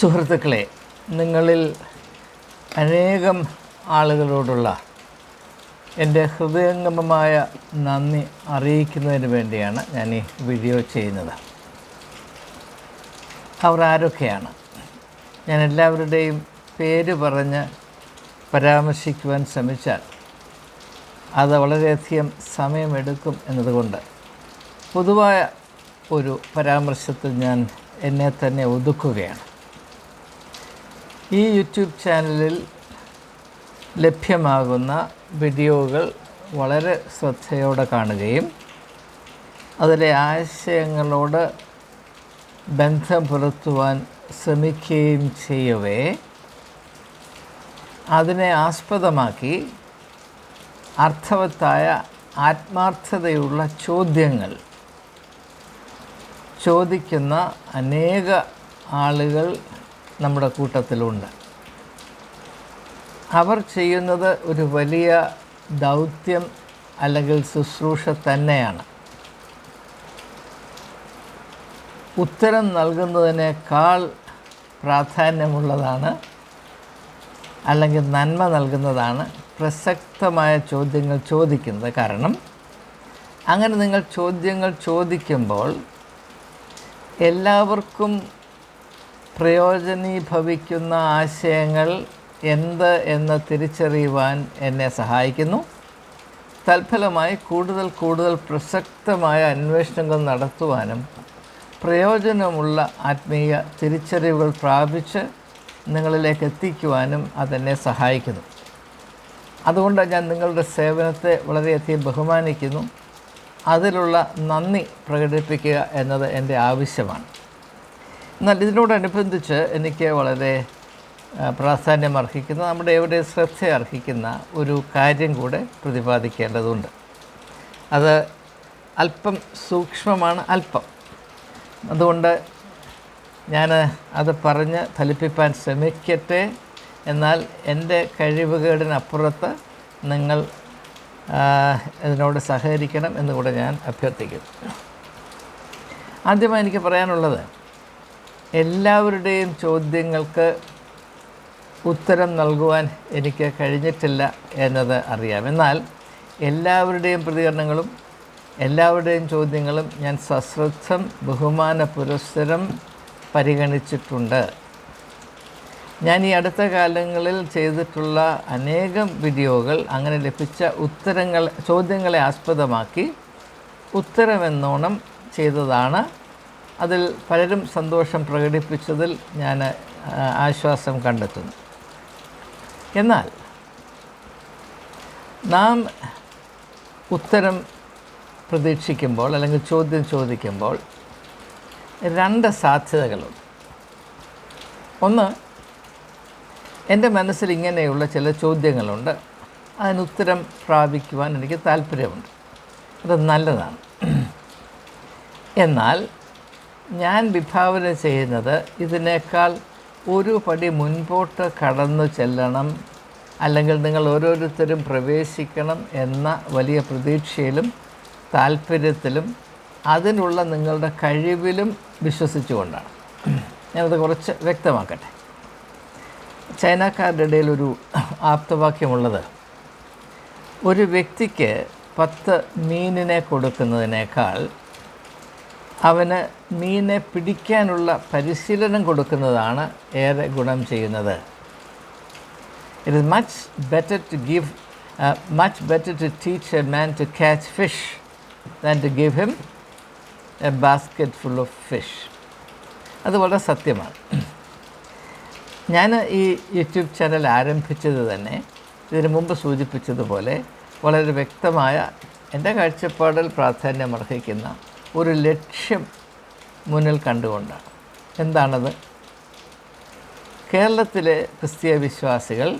സുഹൃത്തുക്കളെ നിങ്ങളിൽ അനേകം ആളുകളോടുള്ള എന്റെ ഹൃദയംഗമമായ നന്ദി അറിയിക്കുന്നതിന് വേണ്ടിയാണ് ഞാൻ ഈ വീഡിയോ ചെയ്യുന്നത്. അവർ ആരൊക്കെയാണ്? ഞാൻ എല്ലാവരുടെയും പേര് പറഞ്ഞ് പരാമർശിക്കുവാൻ ശ്രമിച്ചാൽ അത് വളരെയധികം സമയമെടുക്കും എന്നതുകൊണ്ട് പൊതുവായ ഒരു പരാമർശത്തിൽ ഞാൻ എന്നെ തന്നെ ഒതുക്കുകയാണ്. ഈ യൂട്യൂബ് ചാനലിൽ ലഭ്യമാകുന്ന വീഡിയോകൾ വളരെ ശ്രദ്ധയോടെ കാണുകയും അതിലെ ആശയങ്ങളോട് ബന്ധം പുലർത്തുവാൻ ശ്രമിക്കുകയും ചെയ്യവേ. അതിനെ ആസ്പദമാക്കി അർത്ഥവത്തായ ആത്മാർത്ഥതയുള്ള ചോദ്യങ്ങൾ ചോദിക്കുന്ന അനേക ആളുകൾ നമ്മുടെ കൂട്ടത്തിലുണ്ട്. അവർ ചെയ്യുന്നത് ഒരു വലിയ ദൗത്യം അല്ലെങ്കിൽ ശുശ്രൂഷ തന്നെയാണ്. ഉത്തരം നൽകുന്നതിനേക്കാൾ പ്രാധാന്യമുള്ളതാണ് അല്ലെങ്കിൽ നന്മ നൽകുന്നതാണ് പ്രസക്തമായ ചോദ്യങ്ങൾ ചോദിക്കുന്നത് കാരണം അങ്ങനെ നിങ്ങൾ ചോദ്യങ്ങൾ ചോദിക്കുമ്പോൾ എല്ലാവർക്കും പ്രയോജനീഭവിക്കുന്ന ആശയങ്ങൾ എന്ത് എന്ന് തിരിച്ചറിയുവാൻ എന്നെ സഹായിക്കുന്നു. തൽഫലമായി കൂടുതൽ കൂടുതൽ പ്രസക്തമായ അന്വേഷണങ്ങൾ നടത്തുവാനും പ്രയോജനമുള്ള ആത്മീയ തിരിച്ചറിവുകൾ പ്രാപിച്ച് നിങ്ങളിലേക്ക് എത്തിക്കുവാനും അതെന്നെ സഹായിക്കുന്നു. അതുകൊണ്ട് ഞാൻ നിങ്ങളുടെ സേവനത്തെ വളരെയധികം ബഹുമാനിക്കുന്നു. അതിലുള്ള നന്ദി പ്രകടിപ്പിക്കുക എന്നത് എന്റെ ആവശ്യമാണ്. എന്നാൽ ഇതിനോടനുബന്ധിച്ച് എനിക്ക് വളരെ പ്രാധാന്യം അർഹിക്കുന്ന നമ്മുടെ എവിടെ ശ്രദ്ധ അർഹിക്കുന്ന ഒരു കാര്യം കൂടെ പ്രതിപാദിക്കേണ്ടതുണ്ട്. അത് അല്പം സൂക്ഷ്മമാണ് അല്പം. അതുകൊണ്ട് ഞാൻ അത് പറഞ്ഞ് ഫലിപ്പിക്കാൻ ശ്രമിക്കട്ടെ. എന്നാൽ എന്റെ കഴിവുകേടിനപ്പുറത്ത് നിങ്ങൾ ഇതിനോട് സഹകരിക്കണം എന്നുകൂടെ ഞാൻ അഭ്യർത്ഥിക്കുന്നു. ആദ്യമായി എനിക്ക് പറയാനുള്ളത് എല്ലാവരുടെയും ചോദ്യങ്ങൾക്ക് ഉത്തരം നൽകുവാൻ എനിക്ക് കഴിഞ്ഞിട്ടില്ല എന്നത് അറിയാം. എന്നാൽ എല്ലാവരുടെയും പ്രതികരണങ്ങളും എല്ലാവരുടെയും ചോദ്യങ്ങളും ഞാൻ സശ്രദ്ധം ബഹുമാന പുരസ്സരം പരിഗണിച്ചിട്ടുണ്ട്. ഞാൻ ഈ അടുത്ത കാലങ്ങളിൽ ചെയ്തിട്ടുള്ള അനേകം വീഡിയോകൾ അങ്ങനെ ലഭിച്ച ഉത്തരങ്ങൾ ചോദ്യങ്ങളെ ആസ്പദമാക്കി ഉത്തരമെന്നോണം ചെയ്തതാണ് അതിൽ പലരും സന്തോഷം പ്രകടിപ്പിച്ചതിൽ ഞാൻ ആശ്വാസം കണ്ടെത്തുന്നു. എന്നാൽ നാം ഉത്തരം പ്രതീക്ഷിക്കുമ്പോൾ അല്ലെങ്കിൽ ചോദ്യം ചോദിക്കുമ്പോൾ രണ്ട് സാധ്യതകളുണ്ട്. ഒന്ന് എന്റെ മനസ്സിൽ ഇങ്ങനെയുള്ള ചില ചോദ്യങ്ങളുണ്ട്. അതിന് ഉത്തരം പ്രാപിക്കുവാൻ എനിക്ക് താല്പര്യമുണ്ട്. അത് നല്ലതാണ്. എന്നാൽ ഞാൻ വിഭാവന ചെയ്യുന്നത് ഇതിനേക്കാൾ ഒരു പടി മുൻപോട്ട് കടന്നു ചെല്ലണം അല്ലെങ്കിൽ നിങ്ങൾ ഓരോരുത്തരും പ്രവേശിക്കണം എന്ന വലിയ പ്രതീക്ഷയിലും താല്പര്യത്തിലും അതിനുള്ള നിങ്ങളുടെ കഴിവിലും വിശ്വസിച്ചുകൊണ്ടാണ്. ഞാനത് കുറച്ച് വ്യക്തമാക്കട്ടെ. ചൈനക്കാരുടെ ഇടയിൽ ഒരു ആപ്തവാക്യമുള്ളത് ഒരു വ്യക്തിക്ക് പത്ത് മീനിനെ കൊടുക്കുന്നതിനേക്കാൾ അവന് മീനെ പിടിക്കാനുള്ള പരിശീലനം കൊടുക്കുന്നതാണ് ഏറെ ഗുണം ചെയ്യുന്നത്. It is much better to give much better to teach a man to catch fish than to give him a basket full of fish അത് വളരെ സത്യമാണ്. ഞാൻ ഈ യൂട്യൂബ് ചാനൽ ആരംഭിച്ചത് തന്നെ ഇതിനു മുമ്പ് സൂചിപ്പിച്ചതുപോലെ വളരെ വ്യക്തമായ എന്റെ കാഴ്ചപ്പാടിൽ പ്രാധാന്യം അർഹിക്കുന്ന ഒരു ലക്ഷ്യം മുന്നിൽ കണ്ടുകൊണ്ടാണ്. എന്താണത്? കേരളത്തിലെ ക്രിസ്തീയ വിശ്വാസികൾ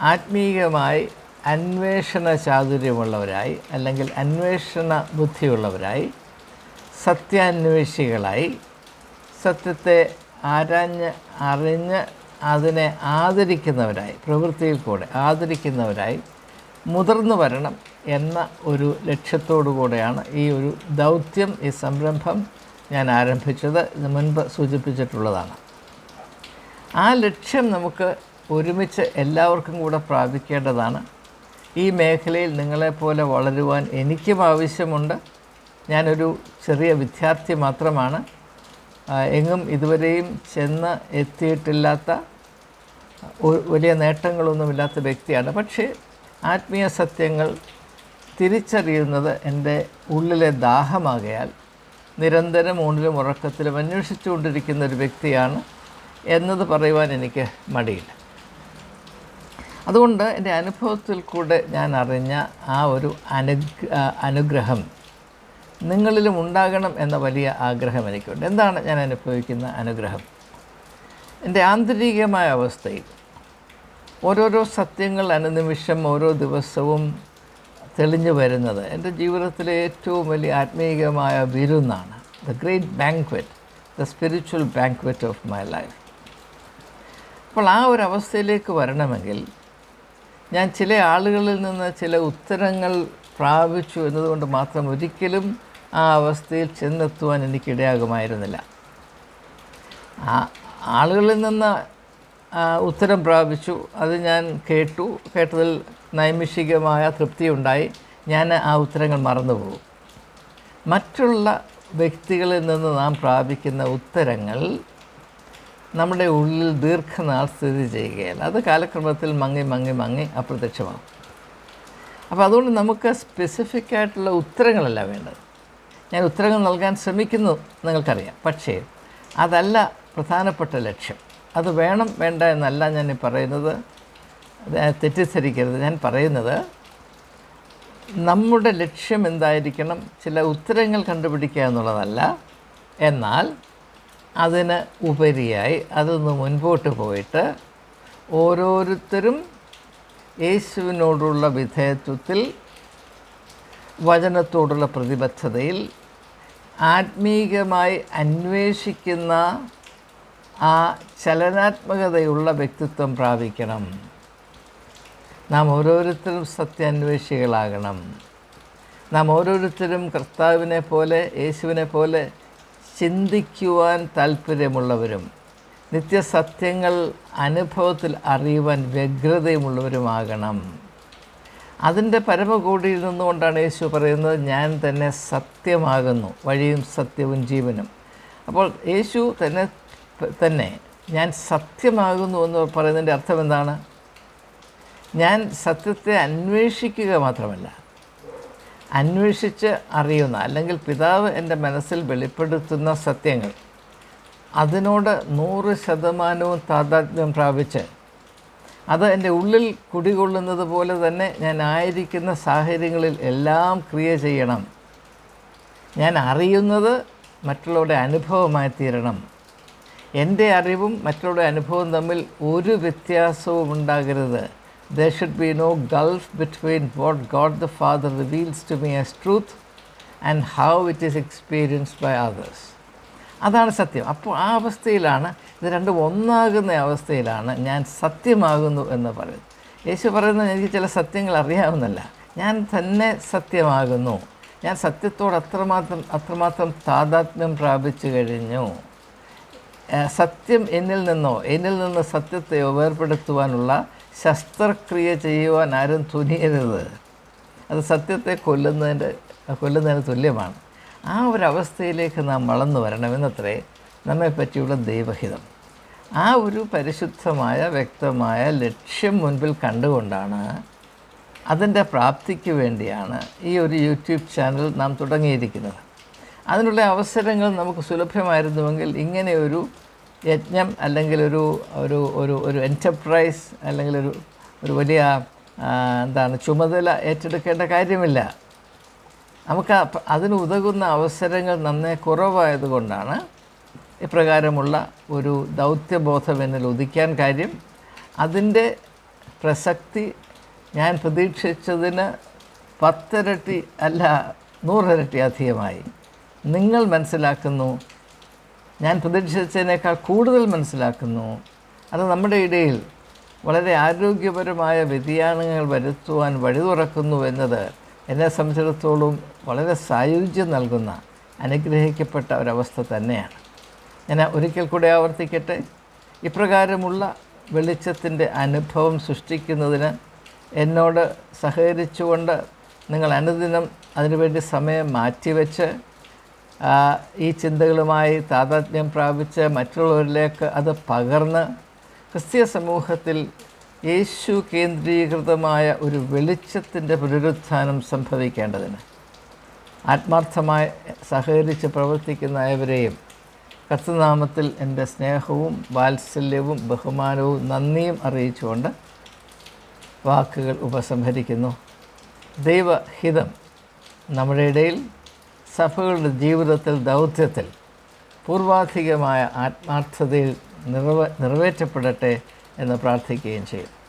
ആത്മീയമായി അന്വേഷണ ചാതുര്യമുള്ളവരായി അല്ലെങ്കിൽ അന്വേഷണ ബുദ്ധിയുള്ളവരായി സത്യാന്വേഷികളായി സത്യത്തെ ആരാഞ്ഞ് അറിഞ്ഞ് അതിനെ ആദരിക്കുന്നവരായി പ്രവൃത്തിയിൽ കൂടെ ആദരിക്കുന്നവരായി മുതിർന്നു വരണം. എന്ന ഒരു ലക്ഷ്യത്തോടു കൂടെയാണ് ഈ ഒരു ദൗത്യം ഈ സംരംഭം ഞാൻ ആരംഭിച്ചത്. ഇത് മുൻപ് സൂചിപ്പിച്ചിട്ടുള്ളതാണ്. ആ ലക്ഷ്യം നമുക്ക് ഒരുമിച്ച് എല്ലാവർക്കും കൂടെ പ്രാപിക്കേണ്ടതാണ്. ഈ മേഖലയിൽ നിങ്ങളെപ്പോലെ വളരുവാൻ എനിക്കും ആവശ്യമുണ്ട്. ഞാനൊരു ചെറിയ വിദ്യാർത്ഥി മാത്രമാണ്. എങ്ങും ഇതുവരെയും ചെന്ന് എത്തിയിട്ടില്ലാത്ത വലിയ നേട്ടങ്ങളൊന്നുമില്ലാത്ത വ്യക്തിയാണ്. പക്ഷേ ആത്മീയ സത്യങ്ങൾ തിരിച്ചറിയുന്നത് എന്റെ ഉള്ളിലെ ദാഹമാകയാൽ നിരന്തരം ഊണിലും ഉറക്കത്തിലും അന്വേഷിച്ചുകൊണ്ടിരിക്കുന്ന ഒരു വ്യക്തിയാണ് എന്നത് പറയുവാൻ എനിക്ക് മടിയില്ല. അതുകൊണ്ട് എന്റെ അനുഭവത്തിൽ കൂടെ ഞാൻ അറിഞ്ഞ ആ ഒരു അനു അനുഗ്രഹം നിങ്ങളിലും ഉണ്ടാകണം എന്ന വലിയ ആഗ്രഹം എനിക്കുണ്ട്. എന്താണ് ഞാൻ അനുഭവിക്കുന്ന അനുഗ്രഹം? എന്റെ ആന്തരികമായ അവസ്ഥയിൽ ഓരോരോ സത്യങ്ങൾ അനുനിമിഷം ഓരോ ദിവസവും തെളിഞ്ഞു വരുന്നത്. എന്റെ ജീവിതത്തിലെ ഏറ്റവും വലിയ ആത്മീയമായ വിരുന്നാണ്. The great banquet the spiritual banquet of my life അപ്പോൾ ആ ഒരു അവസ്ഥയിലേക്ക് വരണമെങ്കിൽ ഞാൻ ചില ആളുകളിൽ നിന്ന് ചില ഉത്തരങ്ങൾ പ്രാപിച്ചു എന്നതുകൊണ്ട് മാത്രം ഒരിക്കലും ആ അവസ്ഥയിൽ ചെന്നെത്തുവാൻ എനിക്കിടയാകുമായിരുന്നില്ല. ആ ആളുകളിൽ നിന്ന് ഉത്തരം പ്രാപിച്ചു. അത് ഞാൻ കേട്ടു. കേട്ടതിൽ നൈമിഷികമായ തൃപ്തിയുണ്ടായി. ഞാൻ ആ ഉത്തരങ്ങൾ മറന്നുപോകും. മറ്റുള്ള വ്യക്തികളിൽ നിന്ന് നാം പ്രാപിക്കുന്ന ഉത്തരങ്ങൾ നമ്മുടെ ഉള്ളിൽ ദീർഘനാൾ സ്ഥിതി ചെയ്യുകയില്ല. അത് കാലക്രമത്തിൽ മങ്ങി മങ്ങി മങ്ങി അപ്രത്യക്ഷമാകും. അപ്പോൾ അതുകൊണ്ട് നമുക്ക് സ്പെസിഫിക് ആയിട്ടുള്ള ഉത്തരങ്ങളല്ല വേണ്ടത്. ഞാൻ ഉത്തരങ്ങൾ നൽകാൻ ശ്രമിക്കുന്നു. നിങ്ങൾക്കറിയാം. പക്ഷേ അതല്ല പ്രധാനപ്പെട്ട ലക്ഷ്യം. അത് വേണം വേണ്ട എന്നല്ല ഞാൻ പറയുന്നത്. തെറ്റിദ്ധരിക്കരുത് ഞാൻ പറയുന്നത് നമ്മുടെ ലക്ഷ്യം എന്തായിരിക്കണം ചില ഉത്തരങ്ങൾ കണ്ടുപിടിക്കുക എന്നുള്ളതല്ല. എന്നാൽ അതിന് ഉപരിയായി അതൊന്ന് മുൻപോട്ട് പോയിട്ട് ഓരോരുത്തരും യേശുവിനോടുള്ള വിധേയത്വത്തിൽ വചനത്തോടുള്ള പ്രതിബദ്ധതയിൽ ആത്മീകമായി അന്വേഷിക്കുന്ന ആ ചലനാത്മകതയുള്ള വ്യക്തിത്വം പ്രാപിക്കണം. നാം ഓരോരുത്തരും സത്യാന്വേഷികളാകണം. നാം ഓരോരുത്തരും കർത്താവിനെ പോലെ യേശുവിനെ പോലെ ചിന്തിക്കുവാൻ താല്പര്യമുള്ളവരും നിത്യസത്യങ്ങൾ അനുഭവത്തിൽ അറിയുവാൻ വ്യഗ്രതയുമുള്ളവരുമാകണം. അതിന്റെ പരമകൂടിയിൽ നിന്നുകൊണ്ടാണ് യേശു പറയുന്നത് ഞാൻ തന്നെ സത്യമാകുന്നു വഴിയും സത്യവും ജീവനും. അപ്പോൾ യേശു തന്നെ തന്നെ. ഞാൻ സത്യമാകുന്നു എന്ന് പറയുന്നതിന്റെ അർത്ഥം എന്താണ്? ഞാൻ സത്യത്തെ അന്വേഷിക്കുക മാത്രമല്ല അന്വേഷിച്ച് അറിയുന്ന അല്ലെങ്കിൽ പിതാവ് എന്റെ മനസ്സിൽ വെളിപ്പെടുത്തുന്ന സത്യങ്ങൾ അതിനോട് നൂറ് ശതമാനവും താതാത്മ്യം പ്രാപിച്ച് അത് എന്റെ ഉള്ളിൽ കുടികൊള്ളുന്നത് പോലെ തന്നെ ഞാൻ ആയിരിക്കുന്ന സാഹചര്യങ്ങളിൽ എല്ലാം ക്രിയ ചെയ്യണം. ഞാൻ അറിയുന്നത് മറ്റുള്ളവരുടെ അനുഭവമായി തീരണം. എന്റെ അറിവും മറ്റുള്ള അനുഭവവും തമ്മിൽ ഒരു വ്യത്യാസവും ഉണ്ടാകരുത്. There should be no gulf between what God the Father reveals to me as truth and how it is experienced by others അതാണ് സത്യം. അപ്പോൾ ആ അവസ്ഥയിലാണ് ഇത് രണ്ടും ഒന്നാകുന്ന അവസ്ഥയിലാണ് ഞാൻ സത്യമാകുന്നു എന്ന് പറയുന്നത്. യേശു പറയുന്നത് എനിക്ക് ചില സത്യങ്ങൾ അറിയാവുന്നല്ല ഞാൻ തന്നെ സത്യമാകുന്നു. ഞാൻ സത്യത്തോട് അത്രമാത്രം അത്രമാത്രം താതാത്മ്യം പ്രാപിച്ചു കഴിഞ്ഞു. സത്യം എന്നിൽ നിന്നോ എന്നിൽ നിന്ന് സത്യത്തെയോ വേർപെടുത്തുവാനുള്ള ശസ്ത്രക്രിയ ചെയ്യുവാൻ ആരും തുനിയരുത്. അത് സത്യത്തെ കൊല്ലുന്നതിന്റെ കൊല്ലുന്നതിന് തുല്യമാണ്. ആ ഒരു അവസ്ഥയിലേക്ക് നാം വളർന്നു വരണമെന്നത്രേ നമ്മെ പറ്റിയുള്ള ദൈവഹിതം. ആ ഒരു പരിശുദ്ധമായ വ്യക്തമായ ലക്ഷ്യം മുൻപിൽ കണ്ടുകൊണ്ടാണ് അതിന്റെ പ്രാപ്തിക്ക് വേണ്ടിയാണ് ഈ ഒരു യൂട്യൂബ് ചാനൽ നാം തുടങ്ങിയിരിക്കുന്നത്. അതിനുള്ള അവസരങ്ങൾ നമുക്ക് സുലഭമായിരുന്നുവെങ്കിൽ ഇങ്ങനെ ഒരു യജ്ഞം അല്ലെങ്കിൽ ഒരു ഒരു ഒരു ഒരു എന്റർപ്രൈസ് അല്ലെങ്കിൽ ഒരു ഒരു വലിയ എന്താണ് ചുമതല ഏറ്റെടുക്കേണ്ട കാര്യമില്ല. നമുക്ക് അതിന് ഉതകുന്ന അവസരങ്ങൾ നന്നേ കുറവായതുകൊണ്ടാണ് ഇപ്രകാരമുള്ള ഒരു ദൗത്യബോധം എന്നിൽ ഉദിക്കാൻ കാര്യം. അതിന്റെ പ്രസക്തി ഞാൻ പ്രതീക്ഷിച്ചതിന് പത്തിരട്ടി അല്ല നൂറിരട്ടി അധികമായി. നിങ്ങൾ മനസ്സിലാക്കുന്നു. ഞാൻ പ്രതീക്ഷിച്ചതിനേക്കാൾ കൂടുതൽ മനസ്സിലാക്കുന്നു. അത് നമ്മുടെ ഇടയിൽ വളരെ ആരോഗ്യപരമായ വ്യതിയാനങ്ങൾ വരുത്തുവാൻ വഴി തുറക്കുന്നു എന്നത് എന്നെ സംബന്ധിച്ചിടത്തോളം വളരെ സായുജ്യം നൽകുന്ന അനുഗ്രഹിക്കപ്പെട്ട ഒരവസ്ഥ തന്നെയാണ്. ഞാൻ ഒരിക്കൽ കൂടെ ആവർത്തിക്കട്ടെ. ഇപ്രകാരമുള്ള വെളിച്ചത്തിന്റെ അനുഭവം സൃഷ്ടിക്കുന്നതിന് എന്നോട് സഹകരിച്ചുകൊണ്ട് നിങ്ങൾ അനുദിനം അതിനുവേണ്ടി സമയം മാറ്റിവെച്ച് ഈ ചിന്തകളുമായി താതാത്മ്യം പ്രാപിച്ച് മറ്റുള്ളവരിലേക്ക് അത് പകർന്ന് ക്രിസ്തീയ സമൂഹത്തിൽ യേശു കേന്ദ്രീകൃതമായ ഒരു വെളിച്ചത്തിന്റെ പുനരുത്ഥാനം സംഭവിക്കേണ്ടതിന് ആത്മാർത്ഥമായി സഹകരിച്ച് പ്രവർത്തിക്കുന്ന ഏവരെയും കർത്തനാമത്തിൽ എന്റെ സ്നേഹവും വാത്സല്യവും ബഹുമാനവും നന്ദിയും അറിയിച്ചുകൊണ്ട് വാക്കുകൾ ഉപസംഹരിക്കുന്നു. ദൈവഹിതം നമ്മുടെ ഇടയിൽ സഭകളുടെ ജീവിതത്തിൽ ദൗത്യത്തിൽ പൂർവാധികമായ ആത്മാർത്ഥതയിൽ നിറവ നിറവേറ്റപ്പെടട്ടെ എന്ന് പ്രാർത്ഥിക്കുകയും ചെയ്യും.